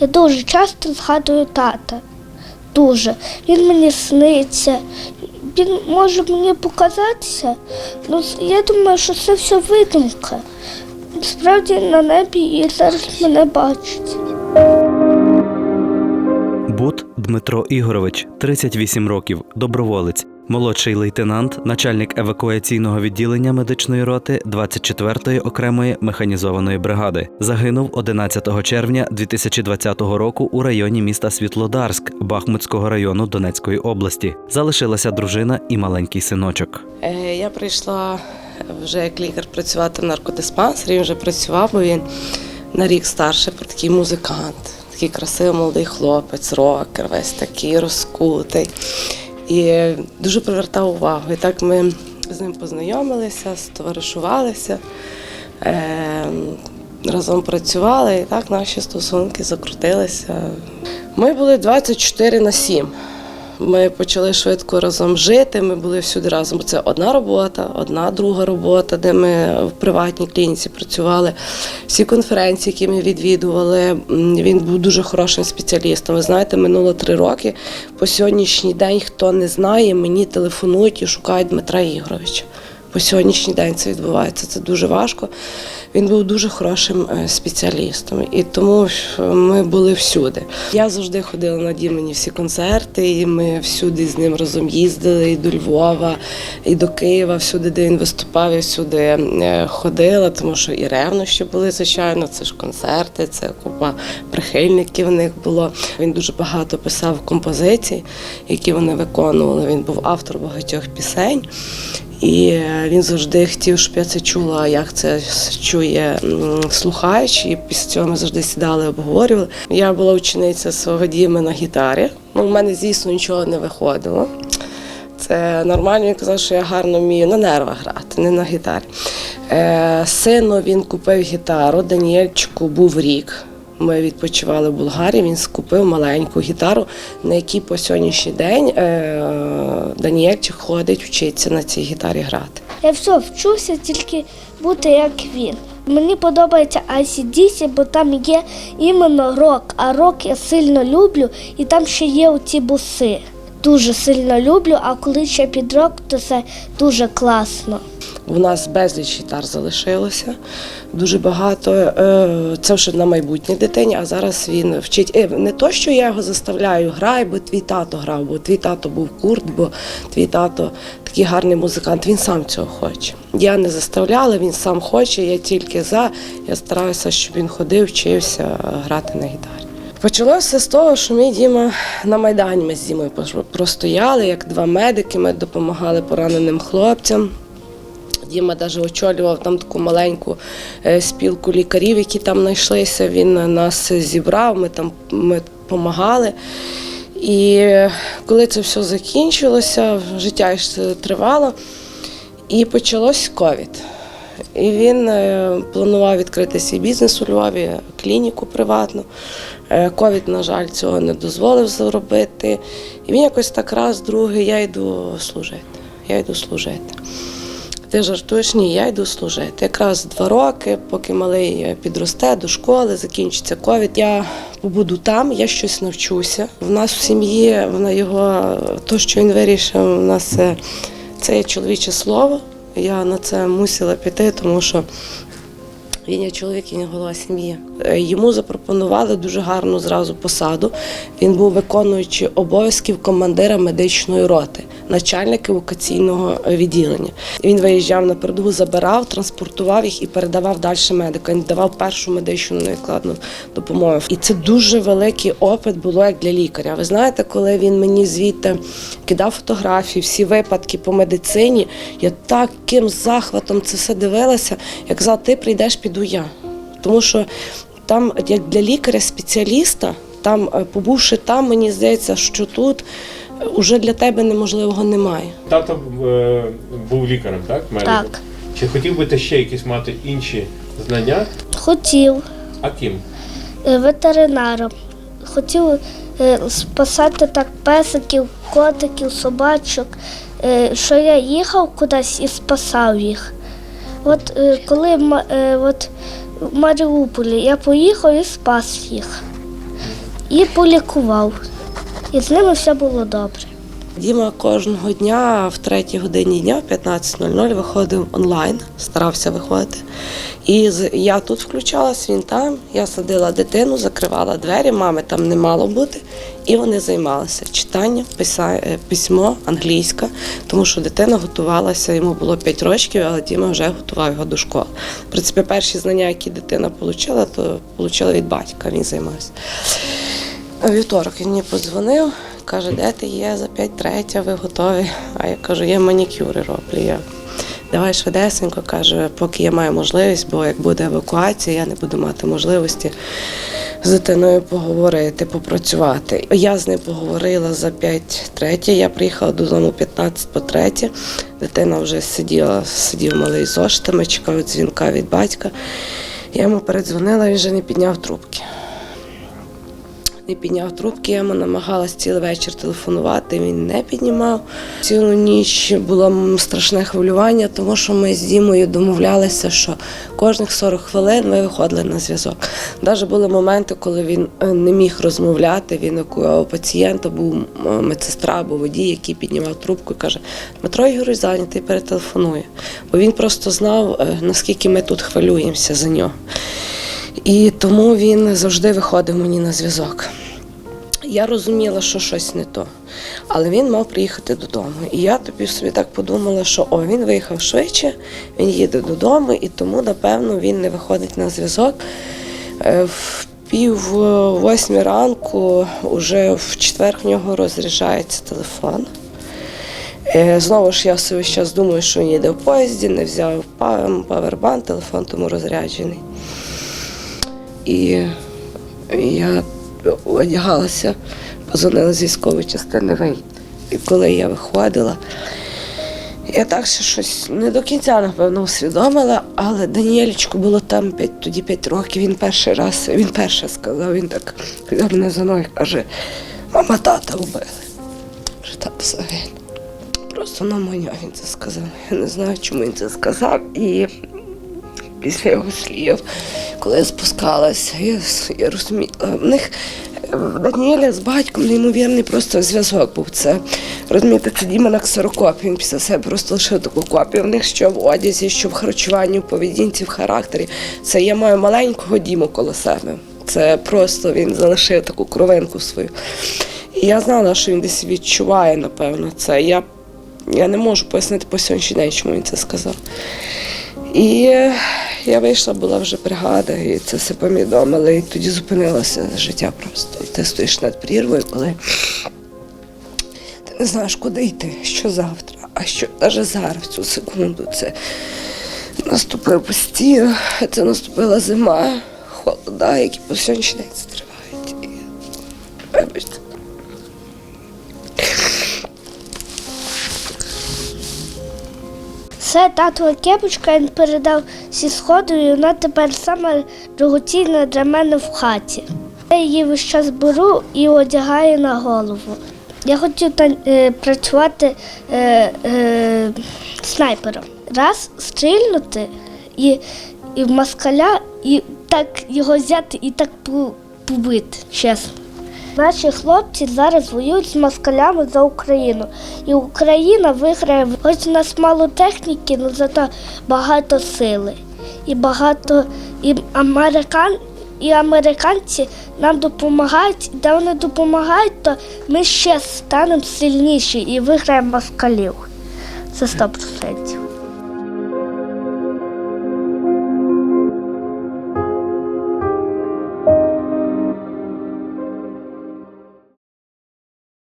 Я дуже часто згадую тата. Дуже. Він мені сниться. Він може мені показатися. Ну, я думаю, що це все видумка. Справді на небі і зараз мене бачить. Бут Дмитро Ігорович, 38 років, доброволець, молодший лейтенант, начальник евакуаційного відділення медичної роти 24-ї окремої механізованої бригади. Загинув 11 червня 2020 року у районі міста Світлодарськ Бахмутського району Донецької області. Залишилася дружина і маленький синочок. Е, Я прийшла вже як лікар працювати в наркодиспансері. Він вже працював, бо він на рік старший, такий музикант, такий красивий молодий хлопець, рокер, весь такий розкутий. І дуже привертав увагу. І так ми з ним познайомилися, стоваришувалися, е, разом працювали, і так наші стосунки закрутилися. Ми були 24 на 7. Ми почали швидко разом жити. Ми були всюди разом. Це одна робота, одна друга робота, де ми в приватній клініці працювали. Всі конференції, які ми відвідували, він був дуже хорошим спеціалістом. Ви знаєте, минуло три роки. По сьогоднішній день, хто не знає, мені телефонують і шукають Дмитра Ігоровича. По сьогоднішній день це відбувається. Це дуже важко. Він був дуже хорошим е, спеціалістом, і тому ми були всюди. Я завжди ходила на Дімені всі концерти, і ми всюди з ним разом їздили і до Львова, і до Києва, всюди, де він виступав, я всюди е, ходила, тому що і ревнощі були, звичайно. Це ж концерти, це купа прихильників в них було. Він дуже багато писав композицій, які вони виконували. Він був автор багатьох пісень. І е, він завжди хотів, щоб я це чула, як це чує слухач. І після цього ми завжди сідали, обговорювали. Я була учениця свого діми на гітарі. Ну, у мене, звісно, нічого не виходило. Це нормально, він казав, що я гарно вмію на нервах грати, не на гітарі. Е, сину він купив гітару, Даніельчику був рік. Ми відпочивали в Болгарії, він скупив маленьку гітару, на якій по сьогоднішній день е, Даніельчик ходить, вчиться на цій гітарі грати. Я все вчуся тільки бути як він. Мені подобається ICDC, бо там є іменно рок, а рок я сильно люблю, і там ще є оці буси. Дуже сильно люблю, а коли ще під рок, то це дуже класно. У нас безліч гітар залишилося, дуже багато. Е, Це вже на майбутнє дитині, а зараз він вчить. Е, Не то, що я його заставляю, грай, бо твій тато грав, бо твій тато був курт, бо твій тато такий гарний музикант. Він сам цього хоче. Я не заставляла, він сам хоче, я тільки за. Я стараюся, щоб він ходив, вчився грати на гітарі. Почалося з того, що мій Діма на Майдані ми з Дімою простояли, як два медики, ми допомагали пораненим хлопцям. Діма навіть очолював там таку маленьку е, спілку лікарів, які там знайшлися. Він нас зібрав, ми там ми допомагали. І е, коли це все закінчилося, життя ж тривало, і почалось ковід. І він е, планував відкрити свій бізнес у Львові, клініку приватну. Е, Ковід, на жаль, цього не дозволив зробити. І він якось так раз, другий, я йду служити. Я йду служити. Ти жартуєш? Ні, я йду служити. Якраз два роки, поки малий е, підросте до школи, закінчиться ковід. Я побуду там, я щось навчуся. В нас в сім'ї вона його, то, що він вирішив, у нас це є чоловіче слово. Я на це мусила піти, тому що він є чоловік не голова сім'ї. Е, Йому запропонували дуже гарну зразу посаду. Він був виконуючий обов'язків командира медичної роти, начальник евакуаційного відділення. Він виїжджав на передову, забирав, транспортував їх і передавав далі медикам. Він давав першу медичну невідкладну допомогу. І це дуже великий опит було як для лікаря. Ви знаєте, коли він мені звідти кидав фотографії, всі випадки по медицині, я таким захватом це все дивилася. Я казала, ти прийдеш, піду я. Тому що там, як для лікаря-спеціаліста, там, е, побувши там, мені здається, що тут вже для тебе неможливого немає. Тато е, був лікарем, так? Медиком? Так. Чи хотів би ти ще якісь мати інші знання? Хотів А ким? е, ветеринаром. Хотів е, спасати так песиків, котиків, собачок, е, що я їхав кудись і спасав їх. От е, коли е, от в Маріуполі я поїхав і спас їх. і полікував. І з ними все було добре. Діма кожного дня в третій годині дня, в 15.00, виходив онлайн, старався виходити. І я тут включалась, він там. Я садила дитину, закривала двері, мами там не мало бути. І вони займалися читанням, е, письмо, англійська, тому що дитина готувалася, йому було 5 років, але Діма вже готував його до школи. В принципі, перші знання, які дитина отримала, то отримала від батька, він займався. Вівторок він мені подзвонив, каже, де ти є за 5 третя, ви готові? А я кажу, я манікюри роблю. Я. Давай швидесенько, каже, поки я маю можливість, бо як буде евакуація, я не буду мати можливості з дитиною поговорити, попрацювати. Я з ним поговорила за 5 третя. Я приїхала додому 15 по 3. Дитина вже сиділа, сидів малий з зоштами, чекав дзвінка від батька. Я йому передзвонила, він вже не підняв трубки не підняв трубки, я намагалась цілий вечір телефонувати, він не піднімав. Цілу ніч було страшне хвилювання, тому що ми з Дімою домовлялися, що кожних 40 хвилин ми виходили на зв'язок. Навіть були моменти, коли він е, не міг розмовляти, він евакуював пацієнта, був медсестра або водій, який піднімав трубку і каже: Дмитро Ігорович зайнятий, перетелефонує. Бо він просто знав, е, наскільки ми тут хвилюємося за нього. І тому він завжди виходив мені на зв'язок. Я розуміла, що щось не то, але він мав приїхати додому. І я тобі собі так подумала, що о, він виїхав швидше, він їде додому, і тому, напевно, він не виходить на зв'язок. Е, В пів восьмі ранку, уже в четвер в нього розряджається телефон. Е, Знову ж я собі зараз думаю, що він їде в поїзді, не взяв па- павербанк, телефон тому розряджений. І я одягалася, позвонила з військової частини вийти. І коли я виходила, я так ще щось не до кінця, напевно, усвідомила, але Даніелечку було там п'ять, тоді 5 років. Він перший раз, він перше сказав, він так взяв мене за ноги, каже, мама тата вбили. Каже, тато загинув. Просто на моня він це сказав. Я не знаю, чому він це сказав. І після його слів, коли я спускалася, я, я розуміла, в них е, в Даніеля з батьком неймовірний просто зв'язок був. Це розумієте, це Діма на ксерокопії. Він після себе просто лишив таку копію. В них що в одязі, що в харчуванні, в поведінці, в характері. Це я маю маленького Діму коло себе. Це просто він залишив таку кровинку свою. І я знала, що він десь відчуває, напевно, це. Я, я не можу пояснити по сьогоднішній день, чому він це сказав. І я вийшла, була вже бригада, і це все повідомили, і тоді зупинилося життя просто. Ти стоїш над прірвою, коли ти не знаєш, куди йти, що завтра, а що навіть зараз, в цю секунду, це наступив постійно, це наступила зима, холода, які по сьогоднішній тривають. Вибачте. Це татова кепочка він передав зі сходу, і вона тепер саме дорогоцінна для мене в хаті. Я її весь час беру і одягаю на голову. Я хотів та- е, працювати е, е, снайпером. Раз стрільнути і, і в москаля, і так його взяти і так побити, чесно. Наші хлопці зараз воюють з москалями за Україну. І Україна виграє, хоч у нас мало техніки, але зато багато сили. І багато і американ, і американці нам допомагають. Де вони допомагають, то ми ще станемо сильніші і виграємо москалів. Це 100%.